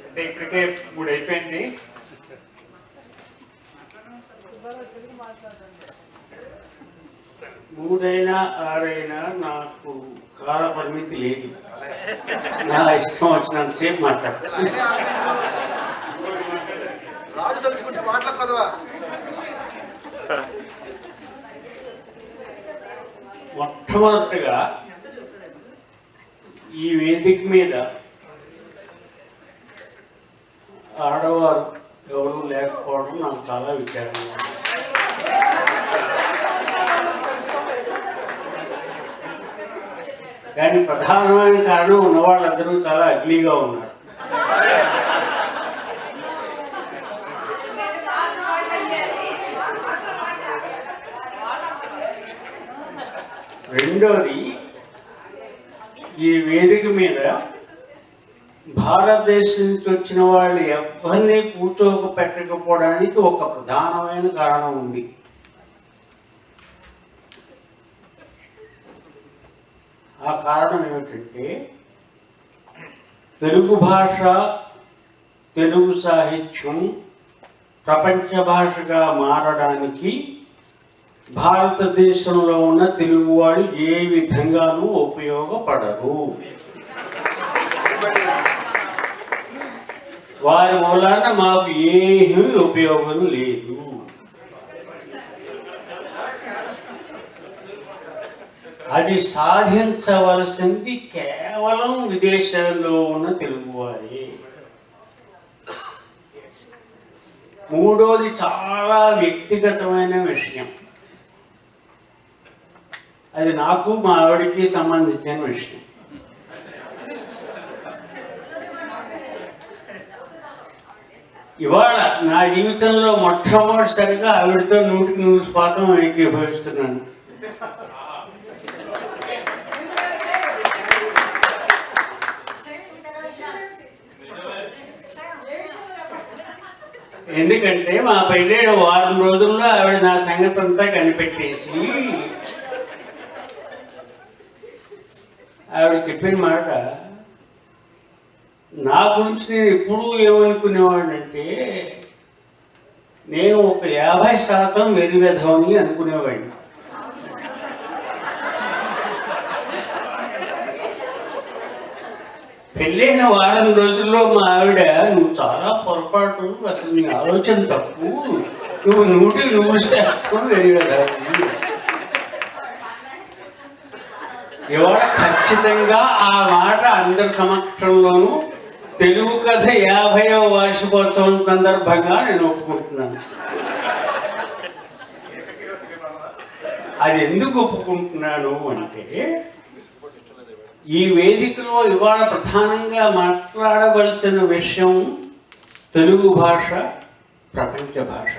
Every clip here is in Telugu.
అంటే ఇప్పటికే మూడు అయిపోయింది. మూడైనా ఆరైనా నాకు కాల పరిమితి లేదు. నా ఇష్టం వచ్చినంతసేపు మాట్లాడతాను మొట్టమొదటిగా ఈ వేదిక మీద ఆడవారు ఎవరు లేకపోవడం నాకు చాలా విచారంగా ఉంది. కానీ ప్రధానమైన కారణం ఉన్నవాళ్ళందరూ చాలా అగ్లీగా ఉన్నారు రెండోది ఈ వేదిక మీద భారతదేశం నుంచి వచ్చిన వాళ్ళు ఎవరిని కూర్చోక పెట్టకపోవడానికి ఒక ప్రధానమైన కారణం ఉంది. ఆ కారణం ఏమిటంటే తెలుగు భాష తెలుగు సాహిత్యం ప్రపంచ భాషగా మారడానికి భారతదేశంలో ఉన్న తెలుగువాడు ఏ విధంగానూ ఉపయోగపడరు. వారి మూలాన మాకు ఏమీ ఉపయోగం లేదు. అది సాధించవలసింది కేవలం విదేశాల్లో ఉన్న తెలుగువారి. మూడోది చాలా వ్యక్తిగతమైన విషయం. అది నాకు మా ఆవిడకి సంబంధించిన విషయం. ఇవాళ నా జీవితంలో మొట్టమొదటిసరిగా ఆవిడతో నూటికి నూరు శాతం ఏకీభవిస్తున్నాను. ఎందుకంటే మా పెళ్ళైన వారం రోజుల్లో ఆవిడ నా సంగతి అంతా కనిపెట్టేసి ఆవిడ చెప్పిన మాట నా గురించి నేను ఎప్పుడూ ఏమనుకునేవాడినంటే నేను ఒక యాభై శాతం వెరివెధవని అనుకునేవాడిని. పెళ్ళైన వారం రోజుల్లో మా ఆవిడ నువ్వు చాలా పొరపాటు అసలు నీ ఆలోచన తప్పు. నువ్వు నూటి నువ్వు శాతం వెరివెధవని ఇవాళ ఖచ్చితంగా ఆ మాట అందరి సమక్షంలోనూ తెలుగు కథ యాభైవ వార్షికోత్సవం సందర్భంగా నేను ఒప్పుకుంటున్నాను. అది ఎందుకు ఒప్పుకుంటున్నాను అంటే ఈ వేదికలో ఇవాళ ప్రధానంగా మాట్లాడవలసిన విషయం తెలుగు భాష ప్రపంచ భాష.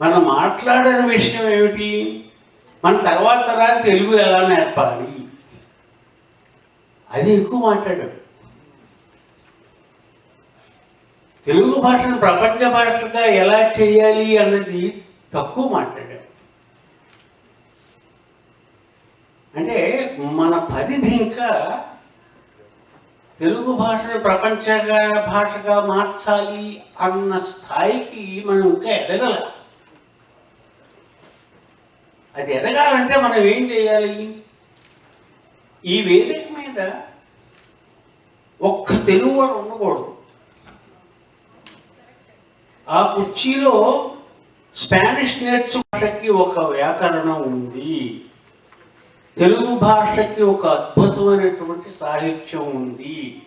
మనం మాట్లాడని విషయం ఏమిటి? మన తర్వాత తరానికి తెలుగు ఎలా నేర్పాలి? అది ఎక్కువ మాట్లాడాడు. తెలుగు భాషను ప్రపంచ భాషగా ఎలా చేయాలి అన్నది తక్కువ మాట్లాడాడు. అంటే మన పరిధి ఇంకా తెలుగు భాషను ప్రపంచ భాషగా మార్చాలి అన్న స్థాయికి మనం ఇంకా ఎదగలం. అది ఎదగాలంటే మనం ఏం చేయాలి? ఈ వేదిక మీద ఒక్క తెలుగు వాడు ఉండకూడదు. ఆ కుర్చీలో స్పానిష్ నేర్చు భాషకి ఒక వ్యాకరణం ఉంది. తెలుగు భాషకి ఒక అద్భుతమైనటువంటి సాహిత్యం ఉంది.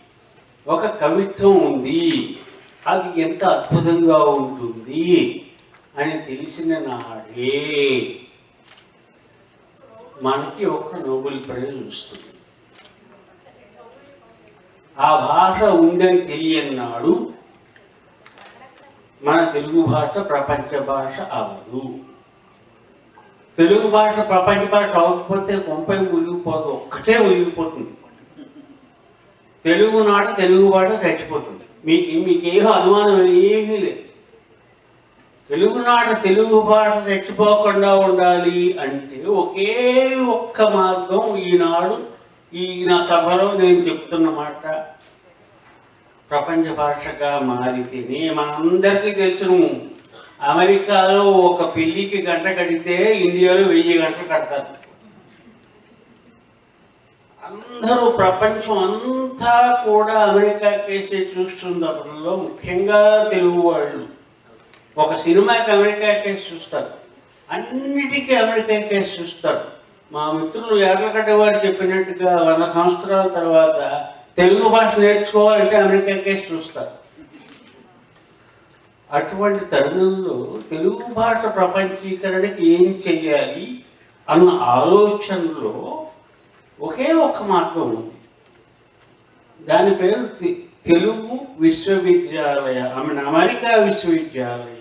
ఒక కవిత్వం ఉంది. అది ఎంత అద్భుతంగా ఉంటుంది అని తెలిసిన నాడే మనకి ఒక నోబెల్ ప్రైజ్ వస్తుంది. ఆ భాష ఉందని తెలియని నాడు మన తెలుగు భాష ప్రపంచ భాష అవదు తెలుగు భాష ప్రపంచ భాష అవ్వకపోతే కొంపై మునిగిపోదు ఒక్కటే మునిగిపోతుంది. తెలుగు నాట తెలుగు భాష చచ్చిపోతుంది. మీకు మీకేమో అనుమానం ఏమీ లేదు. తెలుగునాట తెలుగు భాష చచ్చిపోకుండా ఉండాలి అంటే ఒకే ఒక్క మార్గం ఈనాడు ఈ నా సభలో నేను చెప్తున్న మాట. ప్రపంచ భాషగా మారితేనే మనందరికీ తెలుసును. అమెరికాలో ఒక పెళ్ళికి గంట కడితే ఇండియాలో వెయ్యి గంటలు కడతారు. అందరూ ప్రపంచం అంతా కూడా అమెరికా కేసే చూస్తున్నలో ముఖ్యంగా తెలుగు వాళ్ళు. ఒక సినిమాకి అమెరికా కేసు చూస్తారు. అన్నిటికీ అమెరికా కేసు చూస్తారు. మా మిత్రులు ఎర్లగడ్డ వారు చెప్పినట్టుగా వంద సంవత్సరాల తర్వాత తెలుగు భాష నేర్చుకోవాలంటే అమెరికా కేసు చూస్తారు. అటువంటి తరుణంలో తెలుగు భాష ప్రపంచీకరణకి ఏం చెయ్యాలి అన్న ఆలోచనలో ఒకే ఒక మార్గం ఉంది. దాని పేరు తె- తెలుగు విశ్వవిద్యాలయ ఐ మీన్ అమెరికా విశ్వవిద్యాలయం.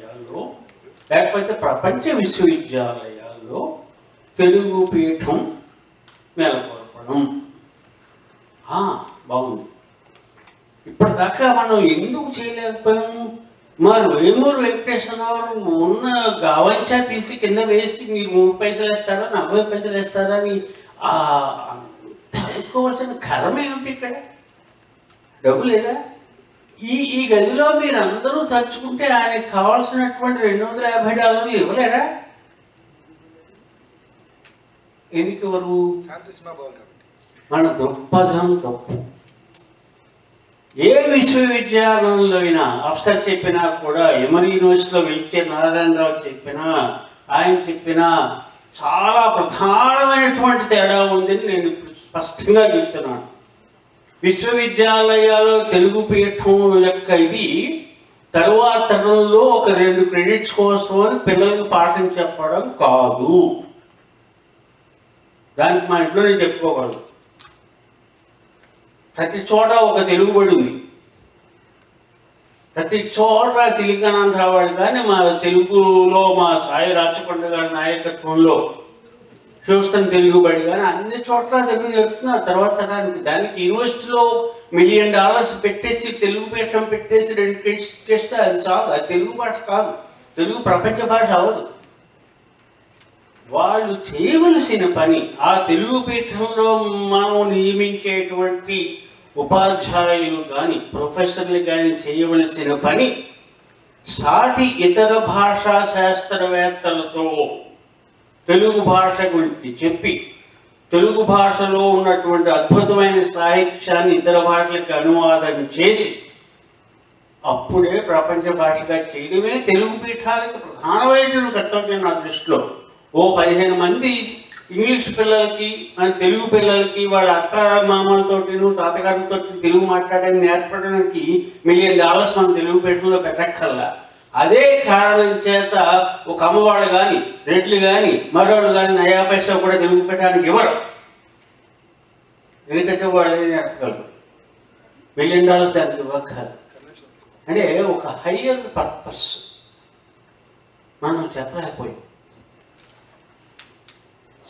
లేకపోతే ప్రపంచ విశ్వవిద్యాలయాల్లో తెలుగు పీఠం నెలకొల్పడం. బాగుంది. ఇప్పటిదాకా మనం ఎందుకు చేయలేకపోయాము? మరి వేమూరు వెంకటేశ్వరరావు ఉన్న గావంచా తీసి కింద వేసి మీరు మూడు పైసలు వేస్తారా నలభై పైసలు వేస్తారా అని ఆ, అనుకోవాల్సిన కర్మ ఏమిటి ఇక్కడ? డబ్బు లేదా? ఈ ఈ గదిలో మీరు అందరూ తలుచుకుంటే ఆయనకి కావాల్సినటువంటి రెండు వందల యాభై డాలర్లు ఇవ్వలేరా? ఎందుకు ఇవ్వరు మన దృక్పథం తప్పు. ఏ విశ్వవిద్యాలయంలో అయినా అఫ్సర్ చెప్పినా కూడా ఎమరి యూనివర్సిటీలో వెంచే నారాయణరావు చెప్పినా ఆయన చెప్పినా చాలా ప్రధానమైనటువంటి తేడా ఉందని నేను స్పష్టంగా చెప్తున్నాను. విశ్వవిద్యాలయాల తెలుగు పీఠం యొక్క ఇది తరువాత తరంలో ఒక రెండు క్రెడిట్స్ కోసం అని పిల్లలకు పాఠం చెప్పడం కాదు. దానికి మా ఇంట్లో నేను చెప్పుకోగలను. ప్రతి చోట ఒక తెలుగుబడి ఉంది. ప్రతి చోట సిలికానాంధ్ర వాడు కానీ మా తెలుగులో మా సాయి రాచకొండ గారి నాయకత్వంలో చూస్తాం తెలుగుబడి కానీ అన్ని చోట్ల తెలుగు చెప్తున్నారు తర్వాత తరానికి దానికి యూనివర్సిటీలో మిలియన్ డాలర్స్ పెట్టేసి తెలుగు పీఠం పెట్టేసి రెండు కిట్స్ అది చాలు. అది తెలుగు భాష కాదు. తెలుగు ప్రపంచ భాష అవ్వదు. వాళ్ళు చేయవలసిన పని ఆ తెలుగు పీఠంలో మనం నియమించేటువంటి ఉపాధ్యాయులు కానీ ప్రొఫెసర్లు కానీ చేయవలసిన పని సాటి ఇతర భాషా శాస్త్రవేత్తలతో తెలుగు భాష గురించి చెప్పి తెలుగు భాషలో ఉన్నటువంటి అద్భుతమైన సాహిత్యాన్ని ఇతర భాషలకు అనువాదం చేసి అప్పుడే ప్రపంచ భాషగా చేయడమే తెలుగు పీఠాలకు ప్రధానమైన కర్తవ్యం నా దృష్టిలో. ఓ పదిహేను మంది ఇంగ్లీష్ పిల్లలకి మన తెలుగు పిల్లలకి వాళ్ళ అత్త మామలతోటి తాతగారితో తెలుగు మాట్లాడడానికి నేర్పడానికి మిలియన్ డాలర్స్ మన తెలుగు పీఠంలో పెట్టక్కర్లా. అదే కారణం చేత ఒక అమ్మవాడు కానీ రెడ్లు కానీ మరోళ్ళు కానీ నయా పైసా కూడా తెలుగు పెట్టడానికి ఇవ్వరు. ఎందుకంటే వాళ్ళు ఏది అడగలరు మిలియన్ డాలర్స్ దానికి ఇవ్వక్కర్లేదు. అంటే ఒక హయ్యర్ పర్పస్ మనం చెప్పలేకపోయాం.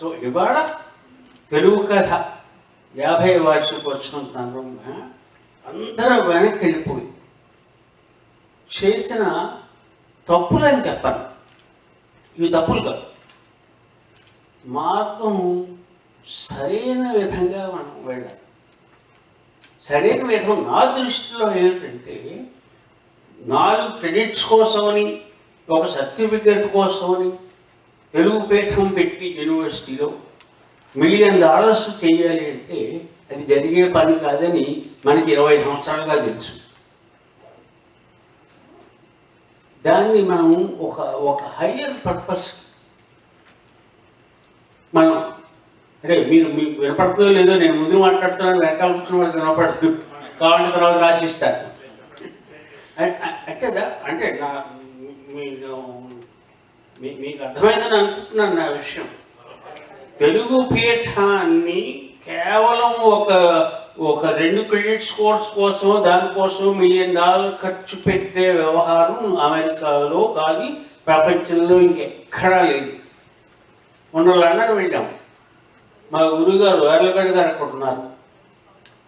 సో ఇవాళ తెలుగు కథ యాభై వార్షికోత్సవం సందర్భంగా అందరూ వెనక్కి వెళ్ళిపోయి చేసిన తప్పులని చెప్తాను. ఇవి తప్పులు కాదు. మార్గం సరైన విధంగా మనం వెళ్ళాలి. సరైన విధం నా దృష్టిలో ఏంటంటే నాలుగు క్రెడిట్స్ కోసమని ఒక సర్టిఫికెట్ కోసమని తెలుగు పీఠం పెట్టి యూనివర్సిటీలో మిలియన్ డాలర్స్ చేయాలి అంటే అది జరిగే పని కాదని మనకి ఇరవై సంవత్సరాలుగా తెలుసు. దాన్ని మనం ఒక ఒక హయ్యర్ పర్పస్ మనం అంటే మీరు మీకు వినపడుతుందో లేదో నేను ముందు మాట్లాడుతున్నాను వెనకాల కూర్చున్న వాళ్ళకి వినపడదు కావాలంటే తర్వాత రాసిస్తాను అచ్చేదా? అంటే నా మీరు మీ- మీకు అర్థమైందని అనుకుంటున్నాను నా విషయం. తెలుగు పీఠాన్ని కేవలం ఒక ఒక రెండు క్రెడిట్ స్కోర్స్ కోసం దానికోసం మిలియన్ డాలర్ ఖర్చు పెట్టే వ్యవహారం అమెరికాలో కానీ ప్రపంచంలో ఇంకెక్కడా లేదు. మొన్న లండన్ వెళ్ళాం. మా గురుగారు వేర్లగడ్డ గారు అక్కడ ఉన్నారు.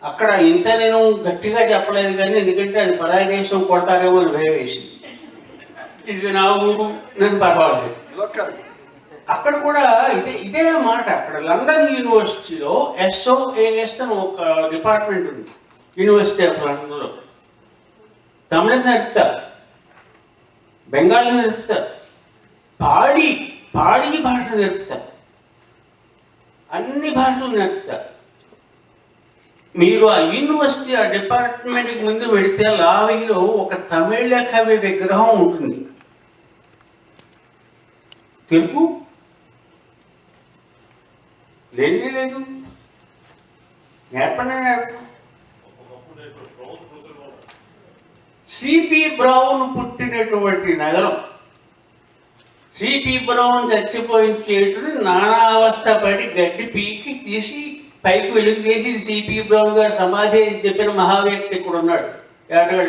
అక్కడ ఇంత నేను గట్టిగా చెప్పలేదు కానీ ఎందుకంటే అది పరాయి దేశం కొడతారేమో అని భయం వేసింది. ఇది నా ఊరు నేను పర్వాలేదు. అక్కడ కూడా ఇదే ఇదే మాట. అక్కడ లండన్ యూనివర్సిటీలో ఎస్ఓఏఎస్ అని ఒక డిపార్ట్మెంట్ ఉంది. యూనివర్సిటీ ఆఫ్ లండన్లో తమిళం నేర్పుతారు బెంగాలీ నేర్పుతారు పాడి పాడి భాష నేర్పుతారు అన్ని భాషలు నేర్పుతారు మీరు ఆ యూనివర్సిటీ ఆ డిపార్ట్మెంట్కి ముందు పెడితే లావీలో ఒక తమిళ కవి విగ్రహం ఉంటుంది. తెలుగు లేనే లేదు. నేర్పనే నేర్ప సిపి బ్రౌన్ పుట్టినటువంటి నగరం. సిపి బ్రౌన్ చచ్చిపోయిన చేటుని నానా అవస్థ పడి గడ్డి పీకి తీసి పైకి వెలుగు తీసి సిపి బ్రౌన్ గారి సమాధి అని చెప్పిన మహావ్యక్తి ఇక్కడ ఉన్నాడు.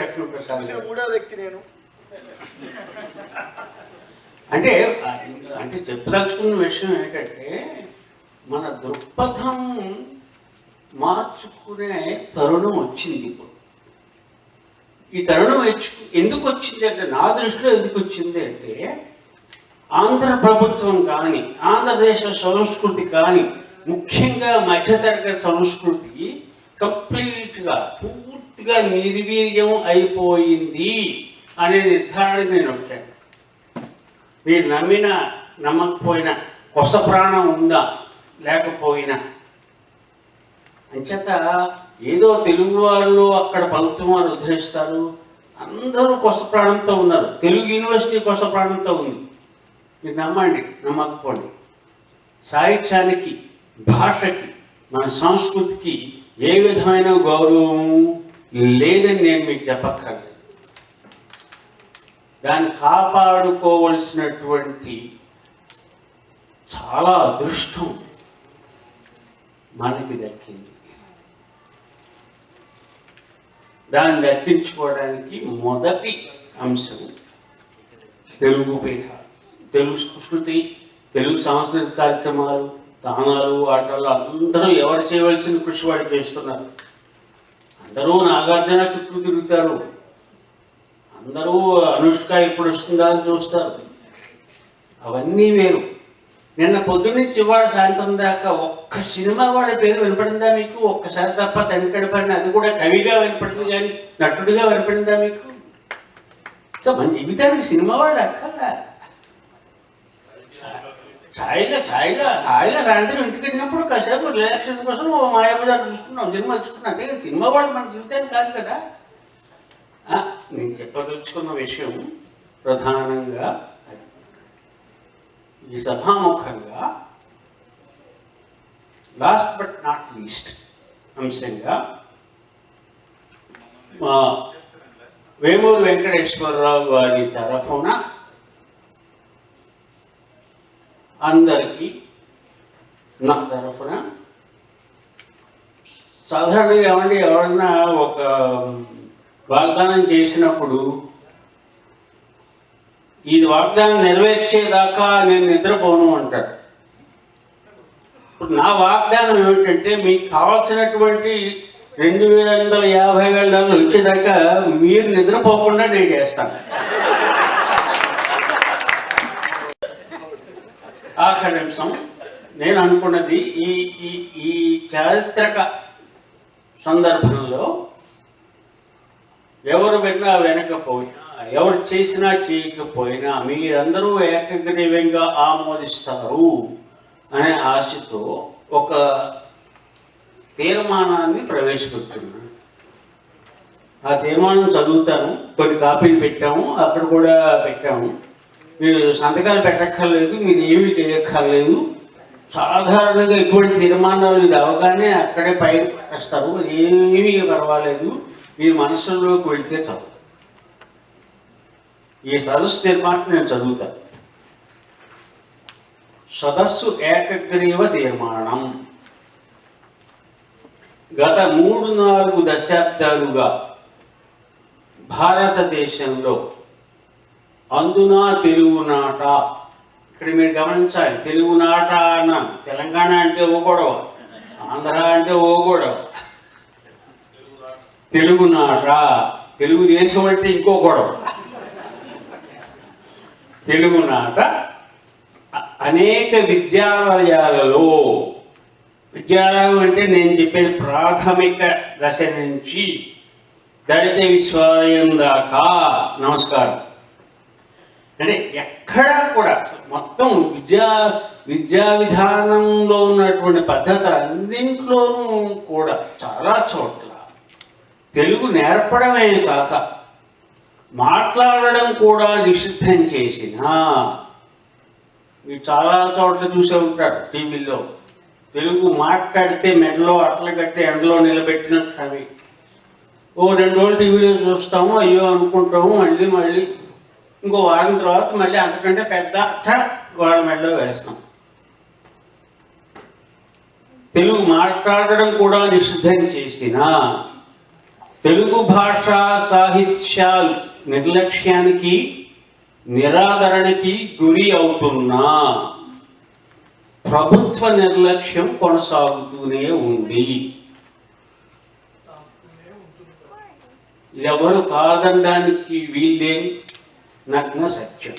లక్ష్మీప్రసాద్ చూసిన గారు. మూడో వ్యక్తి నేను. అంటే అంటే చెప్పదలుచుకున్న విషయం ఏంటంటే మన దృక్పథం మార్చుకునే తరుణం వచ్చింది ఇప్పుడు. ఈ తరుణం ఎచ్చు- ఎందుకు వచ్చింది అంటే నా దృష్టిలో ఎందుకు వచ్చింది అంటే ఆంధ్ర ప్రభుత్వం కానీ ఆంధ్రదేశ సంస్కృతి కానీ ముఖ్యంగా మధ్యతరగతి సంస్కృతి కంప్లీట్గా పూర్తిగా నిర్వీర్యం అయిపోయింది అనే నిర్ధారణ నేను వచ్చాను మీరు నమ్మిన నమ్మకపోయినా కొస ప్రాణం ఉందా? లేకపోయినా. అంచేత ఏదో తెలుగు వాళ్ళు అక్కడ ప్రభుత్వం వారు ఉద్ధరిస్తారు. అందరూ కొత్త ప్రాణంతో ఉన్నారు. తెలుగు యూనివర్సిటీ కొస ప్రాణంతో ఉంది. మీరు నమ్మండి నమ్మకపోండి. సాహిత్యానికి భాషకి మన సంస్కృతికి ఏ విధమైన గౌరవం లేదని నేను మీకు చెప్పక్కర్లేదు. దాన్ని కాపాడుకోవలసినటువంటి చాలా అదృష్టం. మనకి దక్కింది. దాన్ని దక్కించుకోవడానికి మొదటి అంశం తెలుగు పీఠ తెలుగు సంస్కృతి తెలుగు సాంస్కృతిక కార్యక్రమాలు దానాలు ఆటలు అందరూ ఎవరు చేయవలసిన కృషి వాడు చేస్తున్నారు. అందరూ నాగార్జున చుట్టూ తిరుగుతారు. అందరూ అనుష్క ఎప్పుడు వస్తుందా అని చూస్తారు. అవన్నీ వేరు. నిన్న పొద్దున్నుంచి ఇవాళ సాయంత్రం దాకా ఒక్క సినిమా వాళ్ళ పేరు వినపడిందా మీకు? ఒక్కసారి తప్ప తనికడపడిన అది కూడా కవిగా వినపడింది కానీ నటుడిగా వినపడిందా మీకు? సో మన జీవితానికి సినిమా వాళ్ళు అక్కర్లా. ఛాయిగా ఛాయిగా హాయిగా సాయంత్రం ఇంటికి వెళ్ళినప్పుడు కాసేపు రిలాక్సేషన్ కోసం ఓ మాయాబజార్ చూసుకున్నాం సినిమా చూసుకున్నాం. అంతే సినిమా వాళ్ళు మన జీవితానికి కాదు కదా. ఆ, నేను చెప్పదలుచుకున్న విషయం ప్రధానంగా ఈ సభాముఖంగా లాస్ట్ బట్ నాట్ లీస్ట్ అంశంగా మా వేమూరు వెంకటేశ్వరరావు గారి తరఫున అందరికీ నా తరఫున సాధారణంగా ఏమండి ఎవరన్నా ఒక వాగ్దానం చేసినప్పుడు ఈ వాగ్దానం నెరవేర్చేదాకా నేను నిద్రపోను అంటాడు. ఇప్పుడు నా వాగ్దానం ఏమిటంటే మీకు కావాల్సినటువంటి రెండు వేల వందల యాభై వేల డాలర్లు వచ్చేదాకా మీరు నిద్రపోకుండా నేను చేస్తాను. ఆఖరి నిమిషం నేను అనుకున్నది ఈ ఈ ఈ చారిత్రక సందర్భంలో ఎవరు విన్నా వెనకపోయినా ఎవరు చేసినా చేయకపోయినా మీరందరూ ఏకగ్రీవంగా ఆమోదిస్తారు అనే ఆశతో ఒక తీర్మానాన్ని ప్రవేశపెట్టున్నాను ఆ తీర్మానం చదువుతాను. కొన్ని కాపీలు పెట్టాము. అక్కడ కూడా పెట్టాము. మీరు సంతకాలు పెట్టక్కర్లేదు మీరు ఏమీ చేయక్కర్లేదు. సాధారణంగా ఇటువంటి తీర్మానాలు ఇది అవగానే అక్కడే పైన పెట్టేస్తారు. ఏమీ పర్వాలేదు. మీ మనసులోకి వెళ్తే చదువు ఈ సదస్సు తీర్మానం నేను చదువుతాను సదస్సు ఏకగ్రీవ తీర్మానం. గత మూడు నాలుగు దశాబ్దాలుగా భారతదేశంలో అందునా తెలుగునాట? ఇక్కడ మీరు గమనించాలి తెలుగునాట అన్నాను తెలంగాణ అంటే ఓ గొడవ ఆంధ్ర అంటే ఓ గొడవ. తెలుగునాట తెలుగుదేశం అంటే ఇంకో గొడవ. తెలుగునాట అనేక విద్యాలయాలలో విద్యాలయం అంటే నేను చెప్పిన ప్రాథమిక దశ నుంచి దళిత విశ్వాలయం దాకా. నమస్కారం. అంటే ఎక్కడా కూడా మొత్తం విద్యా విద్యా విధానంలో ఉన్నటువంటి పద్ధతులు అన్నింట్లోనూ కూడా చాలా చోట్ల తెలుగు నేర్పడమే కాక మాట్లాడడం కూడా నిషిద్ధం చేసిన. మీరు చాలా చోట్ల చూసే ఉంటారు టీవీలో. తెలుగు మాట్లాడితే మెడలో అట్లా కట్టి ఎండలో నిలబెట్టినట్టు అవి. ఓ రెండు రోజులు టీవీలో చూస్తాము అయ్యో అనుకుంటాము మళ్ళీ మళ్ళీ. ఇంకో వారం తర్వాత మళ్ళీ అంతకంటే పెద్ద అట్ట వాళ్ళ మెడలో వేస్తాం. తెలుగు మాట్లాడడం కూడా నిషిద్ధం చేసిన. తెలుగు భాషా సాహిత్యాలు నిర్లక్ష్యానికి నిరాదరణకి గురి అవుతున్నా. ప్రభుత్వ నిర్లక్ష్యం కొనసాగుతూనే ఉంది. ఎవరు కాదనడానికి వీల్లేని నగ్న సత్యం.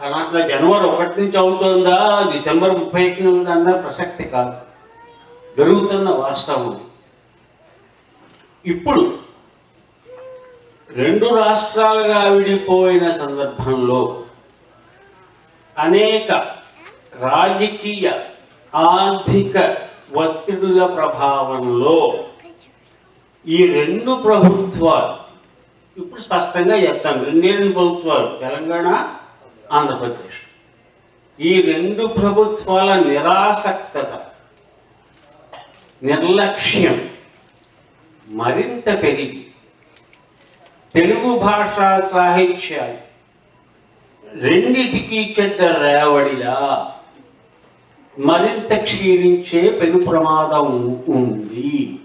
అలా జనవరి ఒకటి నుంచి అవుతుందా? డిసెంబర్ ముప్పై ఒకటి అన్న ప్రసక్తి కాదు. జరుగుతున్న వాస్తవం. ఇప్పుడు రెండు రాష్ట్రాలుగా విడిపోయిన సందర్భంలో అనేక రాజకీయ ఆర్థిక ఒత్తిడుల ప్రభావంలో ఈ రెండు ప్రభుత్వాలు ఇప్పుడు స్పష్టంగా చెప్తాను రెండే రెండు ప్రభుత్వాలు తెలంగాణ ఆంధ్రప్రదేశ్. ఈ రెండు ప్రభుత్వాల నిరాసక్తత నిర్లక్ష్యం మరింత పెరిగి తెలుగు భాషా సాహిత్యాలు రెండిటికి చెడ్డ రేవడిలా మరింత క్షీణించే పెను ప్రమాదం ఉంది.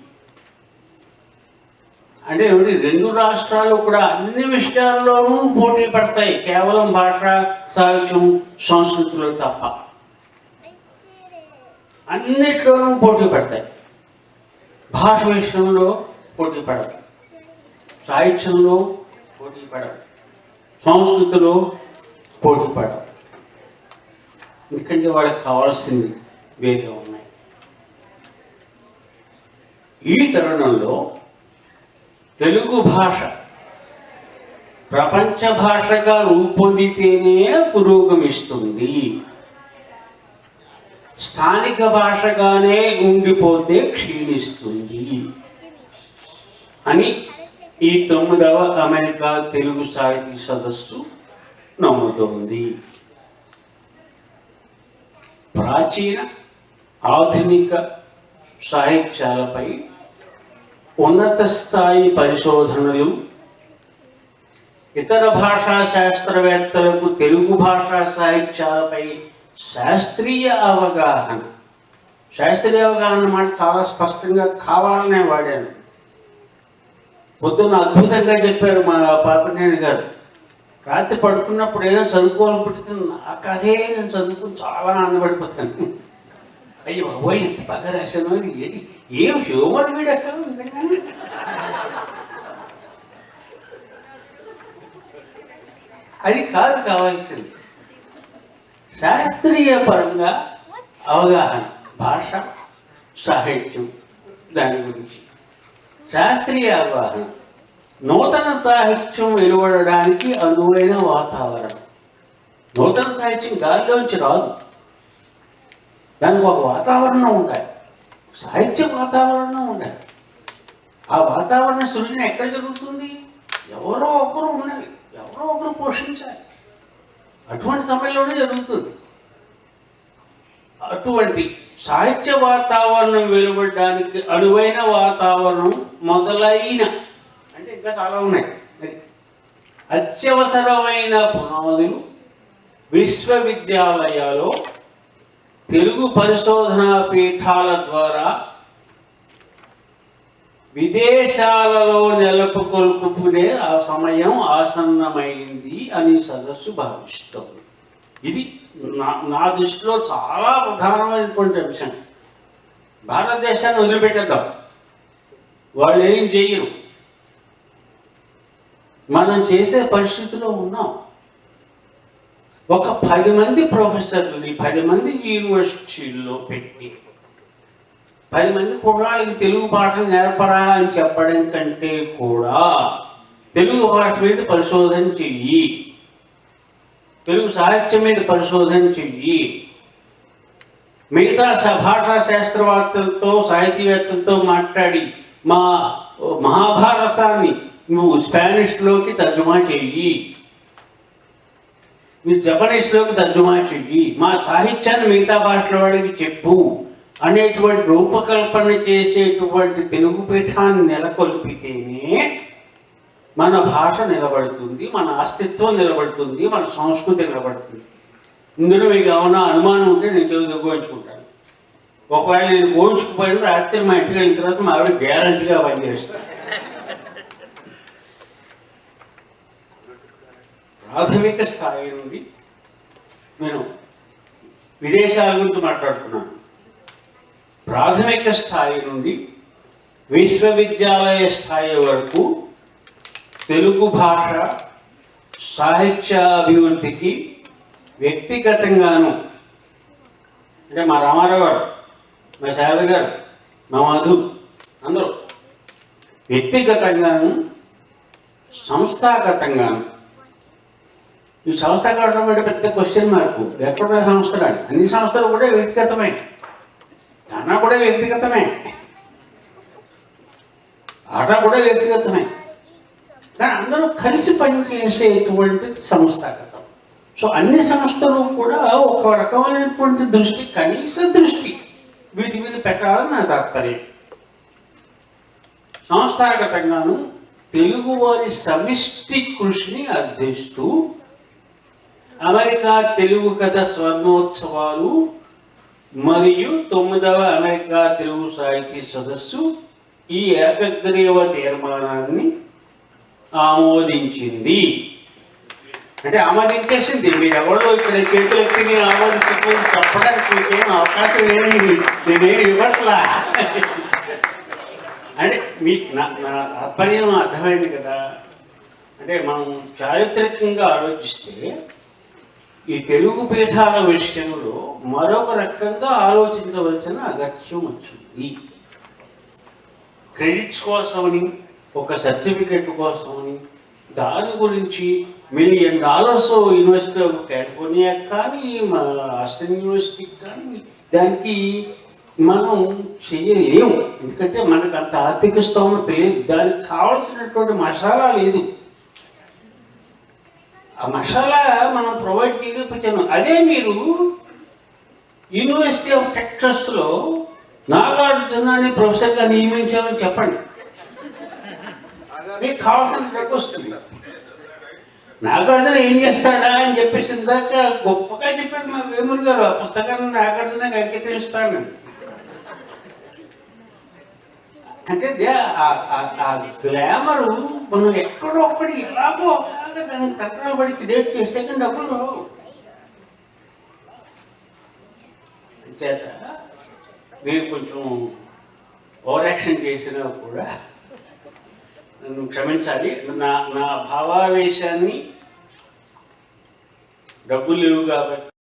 అంటే ఏమిటి? రెండు రాష్ట్రాలు కూడా అన్ని విషయాల్లోనూ పోటీ పడతాయి. కేవలం భాష సాహిత్యం సంస్కృతులు తప్ప. అన్నిట్లోనూ పోటీ పడతాయి. భాష విషయంలో పోటీ పడవు. సాహిత్యంలో పోటీ పడవు. సంస్కృతిలో పోటీ పడవు. ఎందుకంటే వాళ్ళకి కావాల్సింది వేరే ఉన్నాయి. ఈ తరుణంలో తెలుగు భాష ప్రపంచ భాషగా రూపొందితేనే పురోగమిస్తుంది. స్థానిక భాషగానే ఉండిపోతే క్షీణిస్తుంది. అని ఈ తొమ్మిదవ అమెరికా తెలుగు సాహితీ సదస్సు నమ్ముతోంది ప్రాచీన ఆధునిక సాహిత్యాలపై ఉన్నత స్థాయి పరిశోధనలు ఇతర భాషా శాస్త్రవేత్తలకు తెలుగు భాషా సాహిత్యాలపై శాస్త్రీయ అవగాహన. శాస్త్రీయ అవగాహన మాట చాలా స్పష్టంగా కావాలనే వాడాను. పొద్దున్న అద్భుతంగా చెప్పారు మా పాపనేని గారు. రాత్రి పడుకున్నప్పుడు ఏదో చదువుకోవాలని పుట్టింది ఆ కథే నేను చదువుకుని చాలా ఆనందపడిపోతాను. అయ్యో బాబోయ్ ఎంత బాగా రాశాను ఇది. ఏది? ఏం హ్యూమర్ వీడు అసలు నిజంగానే అది కాదు కావాల్సింది. శాస్త్రీయ పరంగా అవగాహన భాష సాహిత్యం దాని గురించి. శాస్త్రీయ అవగాహన నూతన సాహిత్యం వెలువడడానికి అనువైన వాతావరణం. నూతన సాహిత్యం గాలిలోంచి రాదు. దానికి ఒక వాతావరణం ఉండాలి. సాహిత్య వాతావరణం ఉండాలి. ఆ వాతావరణ సృజన ఎక్కడ జరుగుతుంది? ఎవరో ఒకరు ఉండాలి ఎవరో ఒకరు పోషించాలి. అటువంటి సమయంలోనే జరుగుతుంది. అటువంటి సాహిత్య వాతావరణం వెలువడడానికి అనువైన వాతావరణం మొదలైన అంటే ఇంకా చాలా ఉన్నాయి. అత్యవసరమైన పునాదులు విశ్వవిద్యాలయాలు తెలుగు పరిశోధనా పీఠాల ద్వారా విదేశాలలో నెలకొల్పుకునే ఆ సమయం ఆసన్నమైంది అని సదస్సు భావిస్తోంది ఇది నా నా దృష్టిలో చాలా ప్రధానమైనటువంటి అంశం. భారతదేశాన్ని వదిలిపెట్టేద్దాం. వాళ్ళు ఏం చేయరు. మనం చేసే పరిస్థితిలో ఉన్నాం. ఒక పది మంది ప్రొఫెసర్లని పది మంది యూనివర్సిటీల్లో పెట్టి పది మంది కుర్రాళ్ళకి తెలుగు పాఠం నేర్పరా అని చెప్పడం కంటే కూడా తెలుగు భాష మీద పరిశోధన చెయ్యి. తెలుగు సాహిత్యం మీద పరిశోధన చెయ్యి. మిగతా స- భాషా శాస్త్రవేత్తలతో సాహితీవేత్తలతో మాట్లాడి మా మహాభారతాన్ని నువ్వు స్పానిష్లోకి తర్జుమా చెయ్యి. మీరు జపనీస్లోకి తర్జుమా చెయ్యి. మా సాహిత్యాన్ని మిగతా భాషల వాడికి చెప్పు. అనేటువంటి రూపకల్పన చేసేటువంటి తెలుగు పీఠాన్ని నెలకొల్పితేనే మన భాష నిలబడుతుంది మన అస్తిత్వం నిలబడుతుంది మన సంస్కృతి నిలబడుతుంది. ఇందులో మీకు ఏమైనా అనుమానం ఉంటే నేను చదువు తగ్గించుకుంటాను ఒకవేళ నేను పోయించుకుపోయిన రాత్రి మా ఇంటికి వెళ్ళిన తర్వాత మా ఆవిడ గ్యారంటీగా పనిచేస్తాను ప్రాథమిక స్థాయి నుండి నేను విదేశాల గురించి మాట్లాడుతున్నాను. ప్రాథమిక స్థాయి నుండి విశ్వవిద్యాలయ స్థాయి వరకు తెలుగు భాష సాహిత్యాభివృద్ధికి వ్యక్తిగతంగాను అంటే మా రామారావు గారు మా శారద గారు మా మధు అందరూ వ్యక్తిగతంగాను సంస్థాగతంగాను. ఈ సంస్థాగతం అంటే పెద్ద క్వశ్చన్ మార్కు ఎక్కడ సంస్థలు అని అన్ని సంస్థలు కూడా వ్యక్తిగతమే. అన్న కూడా వ్యక్తిగతమే. ఆట కూడా వ్యక్తిగతమే. కానీ అందరూ కలిసి పనిచేసేటువంటి సంస్థాగతం సో అన్ని సంస్థలు కూడా ఒక రకమైనటువంటి దృష్టి కనీస దృష్టి వీటి మీద పెట్టాలని నా తాత్పర్యం. సంస్థాగతంగాను తెలుగువారి సమిష్టి కృషిని అర్థిస్తూ అమెరికా తెలుగు కథ స్వర్ణోత్సవాలు మరియు తొమ్మిదవ అమెరికా తెలుగు సాహితీ సదస్సు ఈ ఏకగ్రీవ తీర్మానాన్ని ఆమోదించింది. అంటే ఆమోదించేసింది. మీరు ఎవరో ఇక్కడ చేతులు ఎత్తి నేను ఆమోదించుకుని చెప్పడానికి మీకేం అవకాశం ఏమి నేనేం ఇవ్వట్లా? అంటే మీ నా నా తాత్పర్యం అర్థమైంది కదా. అంటే మనం చారిత్రకంగా ఆలోచిస్తే ఈ తెలుగు పీఠాల విషయంలో మరొక రకంగా ఆలోచించవలసిన అగత్యం వచ్చింది. క్రెడిట్స్ కోసమని ఒక సర్టిఫికెట్ కోసమని దాని గురించి million dollars university of California కానీ మన ఆస్ట్రేలియన్ యూనివర్సిటీకి కానీ దానికి మనం చేయలేము. ఎందుకంటే మనకు అంత ఆర్థిక స్తోమత లేదు. దానికి కావాల్సినటువంటి మసాలా లేదు. ఆ మసాలా మనం ప్రొవైడ్ చేయలేకపోయాను అదే మీరు యూనివర్సిటీ ఆఫ్ టెక్సస్లో నాగార్జునాన్ని ప్రొఫెసర్గా నియమించామని చెప్పండి. మీకు కావాల్సిన వస్తుంది. నాగార్జున ఏం చేస్తాడా అని చెప్పేసి ఇందాక గొప్పగా చెప్పాడు మా వేమూరు గారు. ఆ పుస్తకాన్ని నాగార్జునకి అంకితం ఇస్తాను అంటే ఆ- గ్లామరు మనం ఎక్కడో ఒకటి ఎలాగో దానికి తక్కువ పడి క్రియేట్ చేస్తే కానీ డబ్బులు రావు. చేత మీరు కొంచెం ఓవర్ యాక్షన్ చేసినా కూడా నన్ను క్షమించాలి. నా నా భావావేశాన్ని డబ్బులు లేవు కాబట్టి